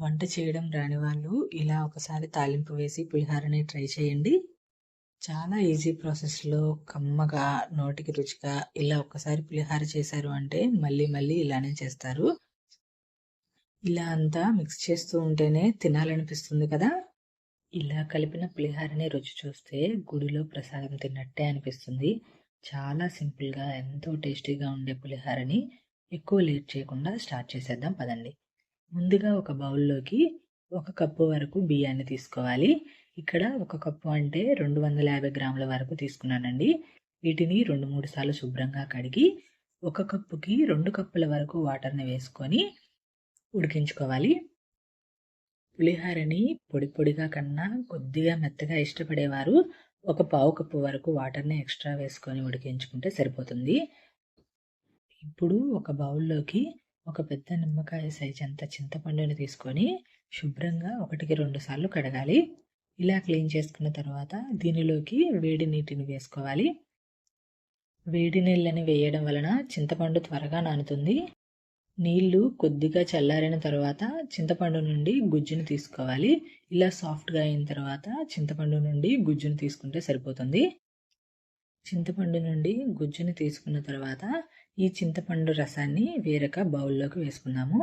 వంట చేయడం రాని వాళ్ళు ఇలా ఒకసారి తాలింపు వేసి పులిహారని ట్రై చేయండి. చాలా ఈజీ ప్రాసెస్లో కమ్మగా నోటికి రుచిగా ఇలా ఒక్కసారి పులిహోర చేశారు అంటే మళ్ళీ మళ్ళీ ఇలానే చేస్తారు. ఇలా అంతా మిక్స్ చేస్తూ ఉంటేనే తినాలనిపిస్తుంది కదా? ఇలా కలిపిన పులిహోరని రుచి చూస్తే గుడిలో ప్రసాదం తిన్నట్టే అనిపిస్తుంది. చాలా సింపుల్గా ఎంతో టేస్టీగా ఉండే పులిహోరని ఎక్కువ లేట్ చేయకుండా స్టార్ట్ చేసేద్దాం. పదండి. ముందుగా ఒక బౌల్లోకి ఒక కప్పు వరకు బియ్యాన్ని తీసుకోవాలి. ఇక్కడ ఒక కప్పు అంటే రెండు వందల యాభై గ్రాముల వరకు తీసుకున్నానండి. వీటిని రెండు మూడు సార్లు శుభ్రంగా కడిగి ఒక కప్పుకి రెండు కప్పుల వరకు వాటర్ని వేసుకొని ఉడికించుకోవాలి. పులిహోరని పొడి పొడిగా కన్నా కొద్దిగా మెత్తగా ఇష్టపడేవారు ఒక పావు కప్పు వరకు వాటర్ని ఎక్స్ట్రా వేసుకొని ఉడికించుకుంటే సరిపోతుంది. ఇప్పుడు ఒక బౌల్లోకి ఒక పెద్ద నిమ్మకాయ సైజ్ అంత చింతపండుని తీసుకొని శుభ్రంగా ఒకటికి రెండు సార్లు కడగాలి. ఇలా క్లీన్ చేసుకున్న తర్వాత దీనిలోకి వేడి నీటిని వేసుకోవాలి. వేడి నీళ్ళని వేయడం వలన చింతపండు త్వరగా నానుతుంది. నీళ్ళు కొద్దిగా చల్లారిన తర్వాత చింతపండు నుండి గుజ్జును తీసుకోవాలి. ఇలా సాఫ్ట్గా అయిన తర్వాత చింతపండు నుండి గుజ్జును తీసుకుంటే సరిపోతుంది. చింతపండు నుండి గుజ్జుని తీసుకున్న తర్వాత ఈ చింతపండు రసాన్ని వేరొక బౌల్లోకి వేసుకున్నాము.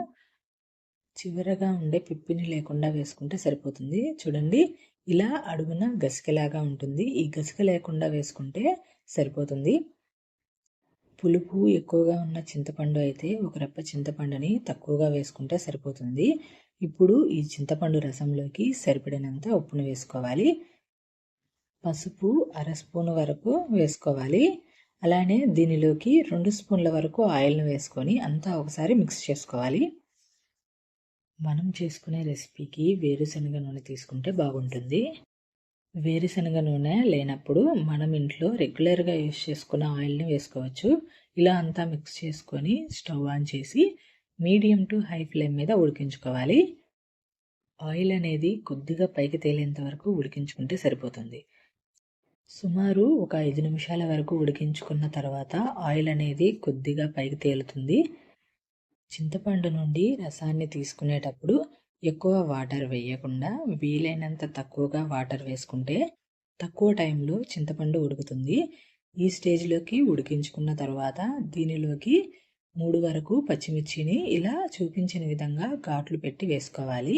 చివరగా ఉండే పిప్పిని లేకుండా వేసుకుంటే సరిపోతుంది. చూడండి ఇలా అడుగున గసికలాగా ఉంటుంది. ఈ గసిక లేకుండా వేసుకుంటే సరిపోతుంది. పులుపు ఎక్కువగా ఉన్న చింతపండు అయితే ఒక రెప్ప చింతపండుని తక్కువగా వేసుకుంటే సరిపోతుంది. ఇప్పుడు ఈ చింతపండు రసంలోకి సరిపడినంత ఉప్పును వేసుకోవాలి. పసుపు అర స్పూన్ వరకు వేసుకోవాలి. అలానే దీనిలోకి రెండు స్పూన్ల వరకు ఆయిల్ను వేసుకొని అంతా ఒకసారి మిక్స్ చేసుకోవాలి. మనం చేసుకునే రెసిపీకి వేరుశనగ నూనె తీసుకుంటే బాగుంటుంది. వేరుశనగ నూనె లేనప్పుడు మనం ఇంట్లో రెగ్యులర్గా యూస్ చేసుకున్న ఆయిల్ని వేసుకోవచ్చు. ఇలా అంతా మిక్స్ చేసుకొని స్టవ్ ఆన్ చేసి మీడియం టు హై ఫ్లేమ్ మీద ఉడికించుకోవాలి. ఆయిల్ అనేది కొద్దిగా పైకి తేలేంత వరకు ఉడికించుకుంటే సరిపోతుంది. సుమారు ఒక ఐదు నిమిషాల వరకు ఉడికించుకున్న తర్వాత ఆయిల్ అనేది కొద్దిగా పైకి తేలుతుంది. చింతపండు నుండి రసాన్ని తీసుకునేటప్పుడు ఎక్కువ వాటర్ వేయకుండా వీలైనంత తక్కువగా వాటర్ వేసుకుంటే తక్కువ టైంలో చింతపండు ఉడుకుతుంది. ఈ స్టేజ్లోకి ఉడికించుకున్న తర్వాత దీనిలోకి మూడు వరకు పచ్చిమిర్చిని ఇలా చూపించిన విధంగా ఘాట్లు పెట్టి వేసుకోవాలి.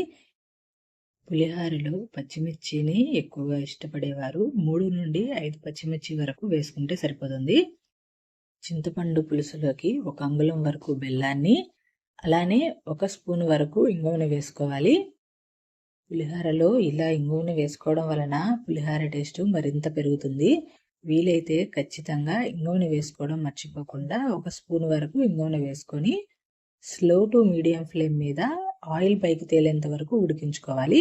పులిహారలో పచ్చిమిర్చిని ఎక్కువగా ఇష్టపడేవారు. మూడు నుండి ఐదు పచ్చిమిర్చి వరకు వేసుకుంటే సరిపోతుంది. చింతపండు పులుసులోకి ఒక అంగుళం వరకు బెల్లాన్ని అలానే ఒక స్పూన్ వరకు ఇంగువను వేసుకోవాలి. పులిహోరలో ఇలా ఇంగువను వేసుకోవడం వలన పులిహోర టేస్ట్ మరింత పెరుగుతుంది. వీలైతే ఖచ్చితంగా ఇంగువను వేసుకోవడం మర్చిపోకుండా ఒక స్పూన్ వరకు ఇంగువను వేసుకొని స్లో టు మీడియం ఫ్లేమ్ మీద ఆయిల్ పైకి తేలేంత వరకు ఉడికించుకోవాలి.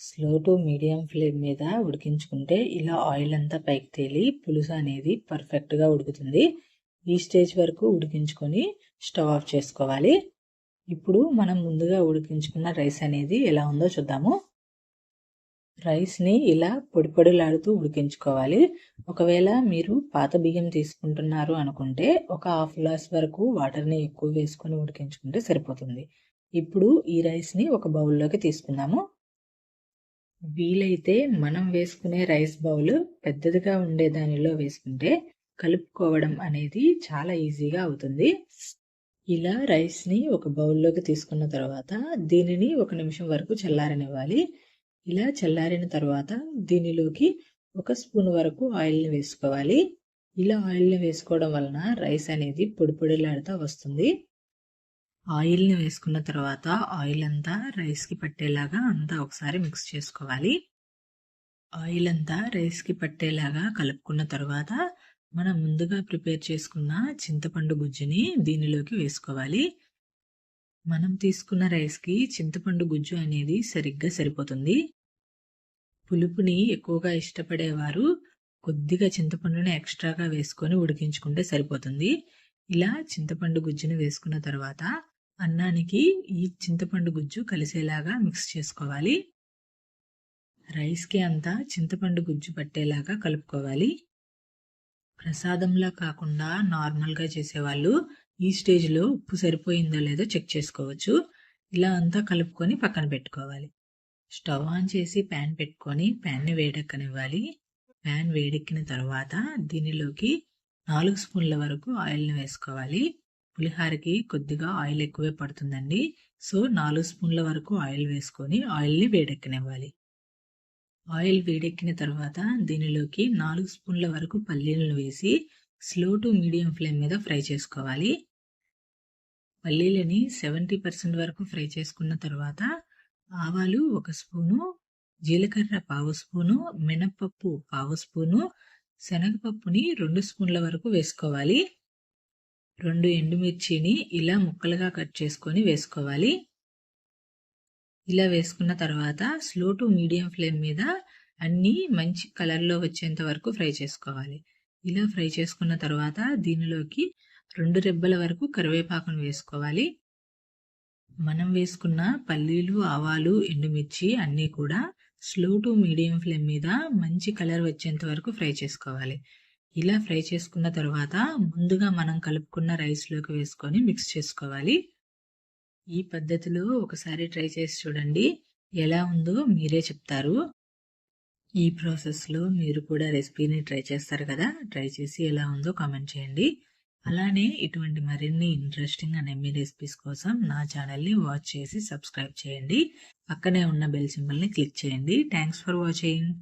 స్లో టు మీడియం ఫ్లేమ్ మీద ఉడికించుకుంటే ఇలా ఆయిల్ అంతా పైకి తేలి పులుసు అనేది పర్ఫెక్ట్గా ఉడుకుతుంది. ఈ స్టేజ్ వరకు ఉడికించుకొని స్టవ్ ఆఫ్ చేసుకోవాలి. ఇప్పుడు మనం ముందుగా ఉడికించుకున్న రైస్ అనేది ఎలా ఉందో చూద్దాము. రైస్ని ఇలా పొడి పొడిలాడుతూ ఉడికించుకోవాలి. ఒకవేళ మీరు పాత బియ్యం తీసుకుంటున్నారు అనుకుంటే ఒక హాఫ్ గ్లాస్ వరకు వాటర్ని ఎక్కువ వేసుకొని ఉడికించుకుంటే సరిపోతుంది. ఇప్పుడు ఈ రైస్ని ఒక బౌల్లోకి తీసుకుందాము. వీలైతే మనం వేసుకునే రైస్ బౌల్ పెద్దదిగా ఉండే దానిలో వేసుకుంటే కలుపుకోవడం అనేది చాలా ఈజీగా అవుతుంది. ఇలా రైస్ని ఒక బౌల్లోకి తీసుకున్న తర్వాత దీనిని ఒక నిమిషం వరకు చల్లారనివ్వాలి. ఇలా చల్లారిన తర్వాత దీనిలోకి ఒక స్పూన్ వరకు ఆయిల్ని వేసుకోవాలి. ఇలా ఆయిల్ని వేసుకోవడం వలన రైస్ అనేది పొడిపొడిలాడుతూ వస్తుంది. ఆయిల్ని వేసుకున్న తర్వాత ఆయిల్ అంతా రైస్కి పట్టేలాగా అంతా ఒకసారి మిక్స్ చేసుకోవాలి. ఆయిల్ అంతా రైస్కి పట్టేలాగా కలుపుకున్న తర్వాత మనం ముందుగా ప్రిపేర్ చేసుకున్న చింతపండు గుజ్జుని దీనిలోకి వేసుకోవాలి. మనం తీసుకున్న రైస్కి చింతపండు గుజ్జు అనేది సరిగ్గా సరిపోతుంది. పులుపుని ఎక్కువగా ఇష్టపడేవారు కొద్దిగా చింతపండుని ఎక్స్ట్రాగా వేసుకొని ఉడికించుకుంటే సరిపోతుంది. ఇలా చింతపండు గుజ్జుని వేసుకున్న తర్వాత అన్నానికి ఈ చింతపండు గుజ్జు కలిసేలాగా మిక్స్ చేసుకోవాలి. రైస్కి అంతా చింతపండు గుజ్జు పట్టేలాగా కలుపుకోవాలి. ప్రసాదంలా కాకుండా నార్మల్గా చేసేవాళ్ళు ఈ స్టేజ్లో ఉప్పు సరిపోయిందో లేదో చెక్ చేసుకోవచ్చు. ఇలా అంతా కలుపుకొని పక్కన పెట్టుకోవాలి. స్టవ్ ఆన్ చేసి ప్యాన్ పెట్టుకొని ప్యాన్ని వేడెక్కనివ్వాలి. ప్యాన్ వేడెక్కిన తర్వాత దీనిలోకి నాలుగు స్పూన్ల వరకు ఆయిల్ని వేసుకోవాలి. పులిహారకి కొద్దిగా ఆయిల్ ఎక్కువే పడుతుందండి. సో నాలుగు స్పూన్ల వరకు ఆయిల్ వేసుకొని ఆయిల్ని వేడెక్కనివ్వాలి. ఆయిల్ వేడెక్కిన తర్వాత దీనిలోకి నాలుగు స్పూన్ల వరకు పల్లీలను వేసి స్లో టు మీడియం ఫ్లేమ్ మీద ఫ్రై చేసుకోవాలి. పల్లీలని సెవెంటీ పర్సెంట్ వరకు ఫ్రై చేసుకున్న తర్వాత ఆవాలు ఒక స్పూను జీలకర్ర పావు స్పూను మినప్పప్పు పావు స్పూను శనగపప్పుని రెండు స్పూన్ల వరకు వేసుకోవాలి. రెండు ఎండుమిర్చిని ఇలా ముక్కలుగా కట్ చేసుకొని వేసుకోవాలి. ఇలా వేసుకున్న తర్వాత స్లో టు మీడియం ఫ్లేమ్ మీద అన్నీ మంచి కలర్లో వచ్చేంత వరకు ఫ్రై చేసుకోవాలి. ఇలా ఫ్రై చేసుకున్న తర్వాత దీనిలోకి రెండు రెబ్బల వరకు కరివేపాకును వేసుకోవాలి. మనం వేసుకున్న పల్లీలు ఆవాలు ఎండుమిర్చి అన్నీ కూడా స్లో టు మీడియం ఫ్లేమ్ మీద మంచి కలర్ వచ్చేంత వరకు ఫ్రై చేసుకోవాలి. ఇలా ఫ్రై చేసుకున్న తర్వాత ముందుగా మనం కలుపుకున్న రైస్లోకి వేసుకొని మిక్స్ చేసుకోవాలి. ఈ పద్ధతిలో ఒకసారి ట్రై చేసి చూడండి. ఎలా ఉందో మీరే చెప్తారు. ఈ ప్రాసెస్లో మీరు కూడా రెసిపీని ట్రై చేస్తారు కదా? ట్రై చేసి ఎలా ఉందో కామెంట్ చేయండి. అలానే ఇటువంటి మరిన్ని ఇంట్రెస్టింగ్ అండ్ ఎమ్మీ రెసిపీస్ కోసం నా ఛానల్ని వాచ్ చేసి సబ్స్క్రైబ్ చేయండి. పక్కనే ఉన్న బెల్ సింబల్ని క్లిక్ చేయండి. Thanks for watching